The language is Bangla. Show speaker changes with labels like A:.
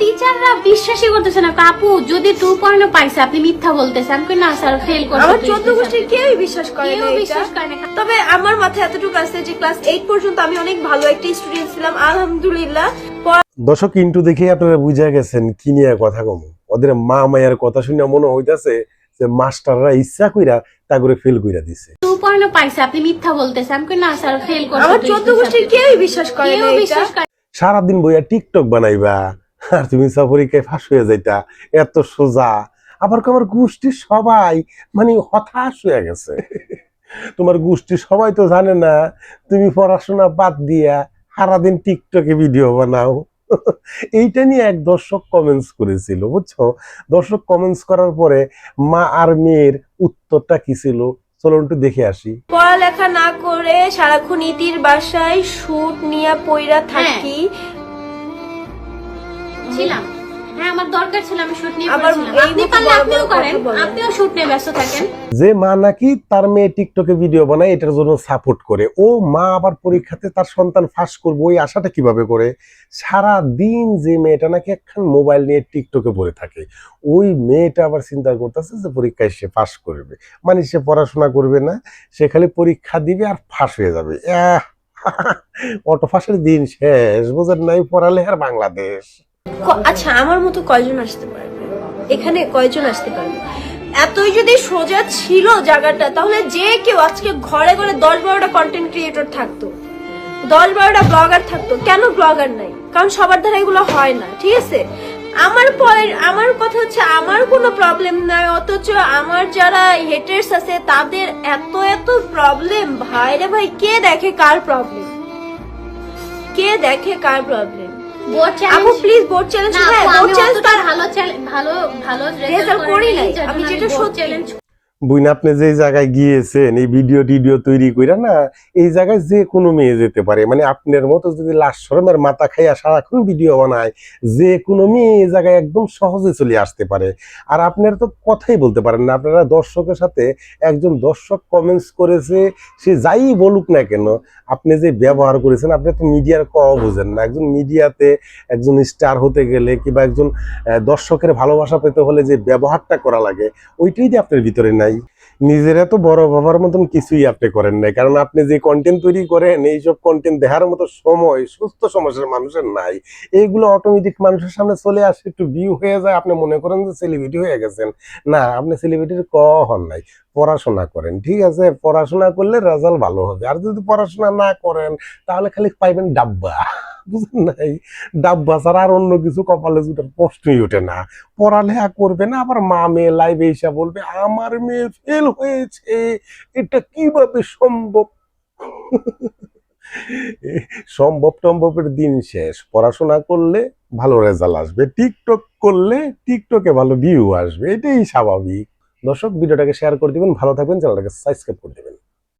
A: টিচাররা বিশ্বাসই করতেছে না। আপু যদি টু পয়েন্ট পাইছে আপনি মিথ্যা বলতেছেন। কই না স্যার ফেল করছে
B: আমার চোদ্দ গোষ্ঠীর কেউই বিশ্বাস করে না।
A: বিশ্বাস করে না।
B: তবে আমার মাথায় এতটুকু আছে যে ক্লাস এইট পর্যন্ত আমি অনেক ভালো একটা স্টুডেন্ট ছিলাম আলহামদুলিল্লাহ।
C: দর্শক ইন্টু দেখে আপনারা বুঝা গেছেন কি নিয়ে কথা কম। ওদের মা মায়ের কথা শুনে মনে হইতাছে যে মাস্টাররা ইচ্ছা কইরা তা করে ফেল কইরা দিছে।
A: টু পয়েন্ট পাইছে আপনি মিথ্যা বলতেছেন। আমি কই না স্যার ফেল করছে
B: আমার চোদ্দ গোষ্ঠীর কেউই বিশ্বাস করে না।
A: বিশ্বাস করে
C: সারাদিন বইয়া টিকটক বানাইবা, আর তুমি পরীক্ষায় ফাঁস হয়ে যাইতা, এত সোজা। আবার আমার গোষ্ঠীর সবাই মানে হতাশ হয়ে গেছে। তোমার গোষ্ঠীর সবাই তো জানে না, তুমি পড়াশোনা বাদ দিয়া সারাদিন টিকটকে ভিডিও বানাও। এইটা নিয়ে এক দর্শক কমেন্টস করেছিল, বুঝছ? দর্শক কমেন্টস করার পরে মা আর মেয়ের উত্তরটা কি ছিল? চলো একটু দেখে আসি।
B: পড়ালেখা না করে সারাক্ষণ ইতির বাসায় শুট নিয়ে পইরা থাকি।
A: ছিলাম। হ্যাঁ আমার দরকার ছিল আমি শুট নিয়ে
B: আবার
A: পড়েছিলাম।
B: এই
A: আপনি পারলে আপনিও করেন আপনিও শুট নিয়ে ব্যস্ত থাকেন।
C: যে মা নাকি তার মেয়ে টিকটকে ভিডিও বানায় এটার জন্য সাপোর্ট করে। ও মা আবার পরীক্ষাতে তার সন্তান ফাঁস করবে ওই আশাটা কীভাবে করে? সারা দিন যে মেয়েটা নাকি একখান মোবাইল নিয়ে টিকটকে পড়ে থাকে ওই মেয়েটা আবার চিন্তা করতেছে যে পরীক্ষায় সে পাস করবে। মানে সে পড়াশোনা করবে না সে খালি পরীক্ষা দিবে আর ফাঁস হয়ে যাবে। আহ, অটো ফাঁসের দিন শেষ বুঝেন নাই পড়ালেখার বাংলাদেশ।
B: ক- আচ্ছা আমার মতো কয়জন আসতে পারবে? এখানে কয়জন আসতে পারবে? এতই যদি সোজা ছিল জায়গাটা, তাহলে যে কেউ আজকে ঘরে ঘরে দশ বারোটা কন্টেন্ট ক্রিয়েটর থাকতো, দশ বারোটা ব্লগার থাকতো, কেন ব্লগার নাই? কারণ সবার দ্বারা এগুলো হয় না, ঠিক আছে? আমার পয়েন্ট আমার কথা হচ্ছে আমার কোনো প্রবলেম নাই, অথচ আমার যারা হেটার্স আছে, তাদের এত এত প্রবলেম ভাই রে ভাই, কে দেখে কার প্রবলেম কে দেখে কার প্রবলেম আপু please board challenge board challenge
A: ভালো চ্যালেঞ্জ ভালো ভালো
B: রেজাল্ট করি। নাই আমি যেটা সত্যি।
C: বুইন, আপনি যে জায়গায় গিয়েছেন, এই ভিডিও টিডিও তৈরি কইরা না, এই জায়গায় যে কোনো মেয়ে যেতে পারে। মানে আপনার মতো যদি লাশ শরমের মাথা খাইয়া সারাক্ষণ ভিডিও বানায়, যে কোনো মেয়ে এই জায়গায় একদম সহজে চলে আসতে পারে। আর আপনারা তো কথাই বলতে পারেন না। আপনারা দর্শকের সাথে একজন দর্শক কমেন্টস করেছে, সে যাই বলুক না কেন, আপনি যে ব্যবহার করেছেন, আপনি তো মিডিয়ার ক বোঝেন না। একজন মিডিয়াতে একজন স্টার হতে গেলে কিংবা একজন দর্শকের ভালোবাসা পেতে হলে যে ব্যবহারটা করা লাগে, ওইটাই যে আপনার ভিতরে নাই। নিজের তো বড় বাবার মতন কিছুই আপনি করেন নাই। কারণ আপনি যে কন্টেন্ট তৈরি করেন, এইসব কন্টেন্ট দেখার মতো সময়, সুস্থ সমাজের মানুষের নাই। এইগুলো অটোমেটিক মানুষের সামনে চলে আসে, একটু ভিউ হয়ে যায়। আপনি মনে করেন যে সেলিব্রিটি হয়ে গেছেন। না, আপনি সেলিব্রিটির ক হন নাই। পড়াশোনা করেন, ঠিক আছে? পড়াশোনা করলে রেজাল্ট ভালো হবে। আর যদি পড়াশোনা না করেন, তাহলে খালি পাইবেন ডাব্বা। বুঝলেন নাই? ডাব্বা ছাড়া আর অন্য কিছু কপালে জুটার প্রশ্নই ওঠে না। পড়ালেখা করবে না, আবার মা মেয়ে লাইভে এসে বলবে, আমার মেয়ে ফেল হয়েছে। এটা কীভাবে সম্ভব? সম্ভব টম্ভবের দিন শেষ। পড়াশোনা করলে ভালো রেজাল্ট আসবে টিকটক করলে টিকটকে ভালো ভিউ আসবে। এটাই স্বাভাবিক। দর্শক, ভিডিওটাকে শেয়ার করে দিবেন, ভালো থাকবেন চ্যানেলটাকে সাবস্ক্রাইব করে দিবেন।